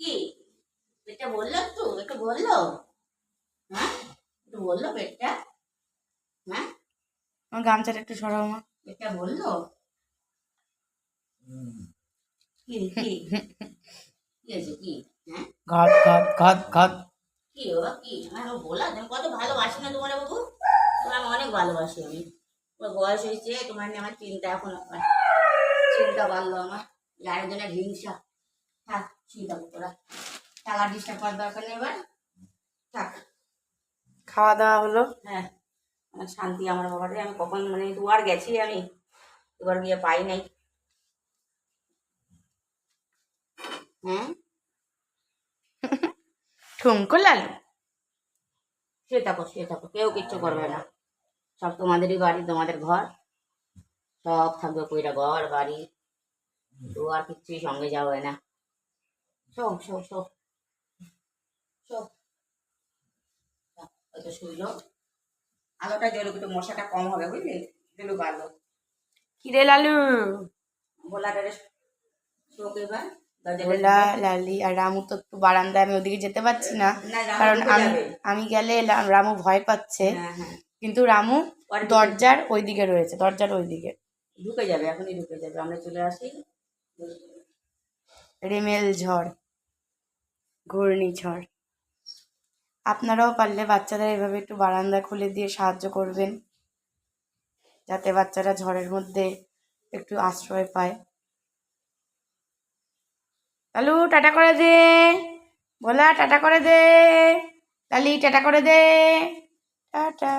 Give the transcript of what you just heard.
কি? পেটটা বলল একটু একটু বলল? হ্যাঁ? একটু বলল পেটটা হ্যাঁ? আমার গামছাটা একটু সরাও মা। পেটটা বলল? কি কি? কি আছে কি? হ্যাঁ? ঘাত ঘাত ঘাত ঘাত কি বাবা কি? আমার বলা তুমি কত ভালোবাসি না তোমার বাবু। তোমার আমি অনেক ভালোবাসি আমি। তোমার বয়স হয়েছে তোমার নিয়ে আমার চিন্তা এখন আমার চিন্তা বাড়লো আমার। আরেকজনের হিংসা। থাক চিন্তা করো না টাকা ডিস্টার্ব করার দরকার নেই এবার। থাক। খাওয়া দাওয়া হলো? হ্যাঁ আমার শান্তি আমার বাবারে আমি কখন মানে দুবার গেছি আমি এবার গিয়ে পাই নাই। হ্যাঁ ঠুমকো লালু। শুয়ে থাকো শুয়ে থাকো কেউ কিচ্ছু করবে না। সব তোমাদেরই বাড়ি তোমাদের ঘর। সব থাকবে কইরা ঘর বাড়ি। তো আর কিচ্ছুই সঙ্গে যাবে না। হয়তো শুইলো আলোটা জ্বলুক একটু মশাটা কম হবে বুঝলি? জ্বলুক আলো কিরে লালু? ভোলাটারে শোক এবার। ভোলা লালি আর রামু তো একটু বারান্দায় আমি ওদিকে যেতে পারছি না। কারণ আমি আমি গেলে রামু ভয় পাচ্ছে। হ্যাঁ হ্যাঁ। কিন্তু রামু দরজার ওইদিকে রয়েছে দরজার ওইদিকে। ঢুকে যাবে এখনই ঢুকে যাবে। আমরা চলে আসি। রেমেল ঝড়। ঘূর্ণিঝড়। আপনারাও পারলে বাচ্চাদের এভাবে একটু বারান্দা খুলে দিয়ে সাহায্য করবেন, যাতে বাচ্চারা ঝড়ের মধ্যে একটু আশ্রয় পায়। লালু, টাটা করে দে। বলা টাটা করে দে। লালি, টাটা করে দে। টাটা।